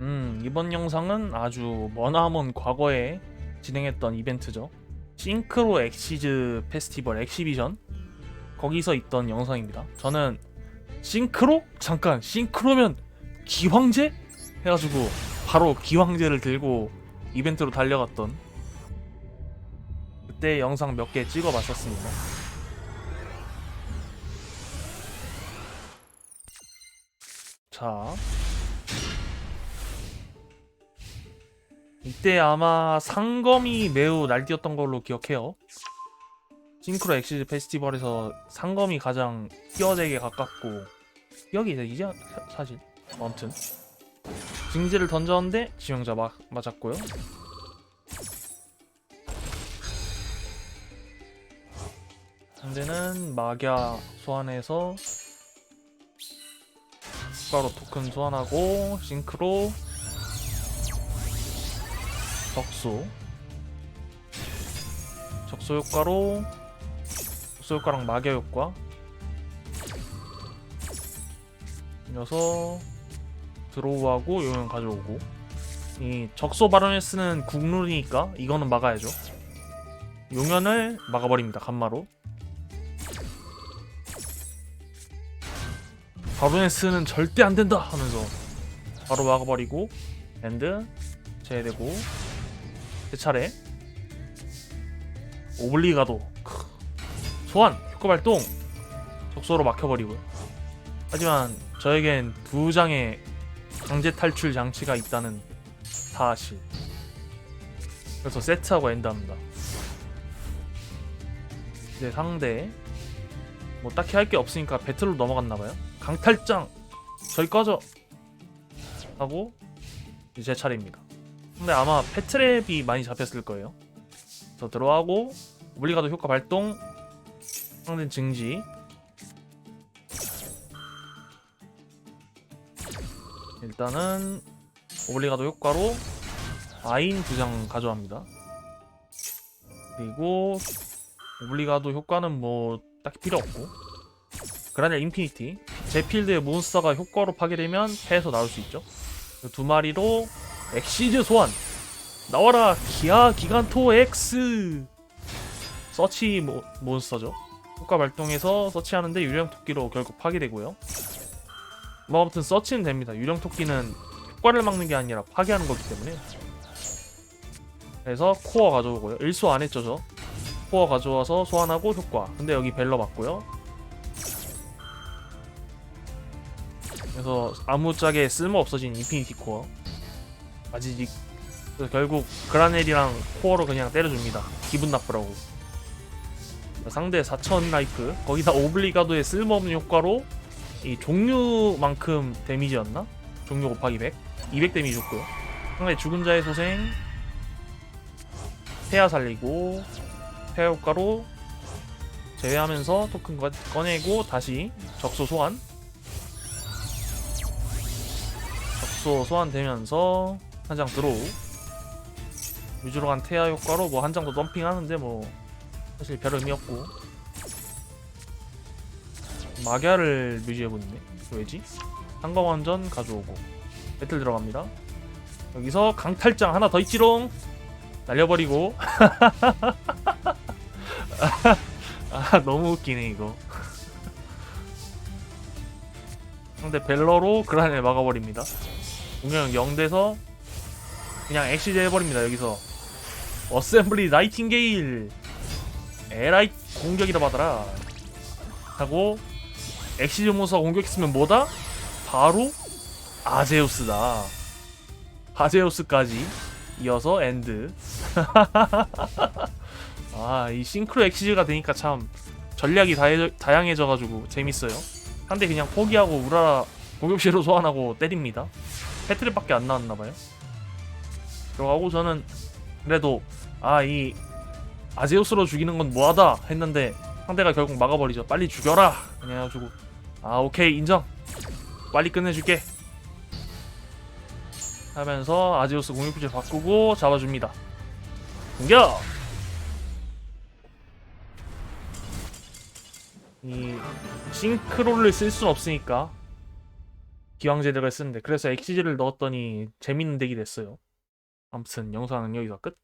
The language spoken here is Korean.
음, 이번 영상은 아주 머나먼 과거에 진행했던 이벤트죠. 싱크로 엑시즈 페스티벌 엑시비전 거기서 있던 영상입니다. 저는 싱크로? 잠깐 싱크로면 기황제? 해가지고 바로 기황제를 들고 이벤트로 달려갔던 그때 영상 몇 개 찍어봤었습니다. 자 이때 아마 상검이 매우 날뛰었던 걸로 기억해요. 싱크로 엑시즈 페스티벌에서 상검이 가장 뛰어대게 가깝고 기억이 이제 이제 사- 사실 뭐 아무튼 징지를 던졌는데 지명자 마, 맞았고요. 상대는 마갸 소환해서 추가로 토큰 소환하고 싱크로 적소 적소 효과로 적소 효과랑 마개 효과. 이어서 드로우하고 요령 가져오고. 이 적소 발언을 쓰는 국룰이니까 이거는 막아야죠. 용연을 막아버립니다 간마로. 바로네스는 절대 안 된다 하면서 바로 막아버리고 엔드 제외되고 제 차례. 오블리가도 크. 소환 효과 발동. 적소로 막혀버리고요. 하지만 저에겐 두 장의 강제 탈출 장치가 있다는 사실. 그래서 세트하고 엔드합니다. 이제 상대 뭐 딱히 할 게 없으니까 배틀로 넘어갔나봐요. 강탈장! 저리 꺼져 하고 이제 제 차례입니다 근데 아마 패트랩이 많이 잡혔을 거예요. 더 들어가고 오블리가도 효과 발동 상대 증지 일단은 오블리가도 효과로 아인 두 장 가져갑니다. 그리고 오블리가도 효과는 뭐 딱히 필요 없고 그라넬 인피니티 제 필드의 몬스터가 효과로 파괴되면 패에서 나올 수 있죠. 그두 마리로 엑시즈 소환. 나와라 기아 기간토 X. 서치 모, 몬스터죠. 효과 발동해서 서치하는데 유령 토끼로 결국 파괴되고요. 뭐 아무튼 서치는 됩니다. 유령 토끼는 효과를 막는 게 아니라 파괴하는 거기 때문에. 그래서 코어 가져오고요. 일소 안 했죠 저. 코어 가져와서 소환하고 효과. 근데 여기 벨러 맞고요. 그래서 아무짝에 쓸모 없어진 인피니티 코어 아지직 그래서 결국 그라넬이랑 코어로 그냥 때려줍니다. 기분 나쁘라고. 상대 4000 라이프 거기다 오블리가도의 쓸모없는 효과로 이 종류만큼 데미지였나? 종류 곱하기 100 200 데미지 줬고요 상대 죽은 자의 소생. 태아 살리고 태아 효과로 제외하면서 토큰 꺼- 꺼내고 다시 적소 소환. 적소 소환되면서 한 장 들어오. 위주로 간 태아 효과로 뭐 한 장 더 덤핑하는데 뭐 사실 별 의미 없고. 마갸를 뮤지해보네. 왜지? 상검원전 가져오고. 배틀 들어갑니다. 여기서 강탈장 하나 더 있지롱. 날려버리고. 아 너무 웃기네 이거. 상대 벨러로 그라넬 막아버립니다. 공격 0돼서 그냥 엑시즈 해버립니다 여기서. 어셈블리 나이팅게일. 에라이 공격이라 받아라. 하고 엑시즈 모서 공격했으면 뭐다? 바로 아제우스다. 아제우스까지 이어서 엔드. 아 이 싱크로 엑시즈가 되니까 참 전략이 다해, 다양해져가지고 재밌어요. 상대 그냥 포기하고 우라라 공격시로 소환하고 때립니다. 패트랩밖에 안 나왔나봐요 들어가고 저는 그래도 아 이 아제우스로 죽이는 건 뭐하다 했는데 상대가 결국 막아버리죠. 빨리 죽여라! 그래가지고 아 오케이 인정. 빨리 끝내줄게. 하면서 아제우스 공격부제 바꾸고 잡아줍니다. 공격! 이 싱크롤을 쓸 순 없으니까 기왕제대를 쓰는데 그래서 엑시지를 넣었더니 재밌는 덱이 됐어요. 아무튼 영상은 여기서 끝.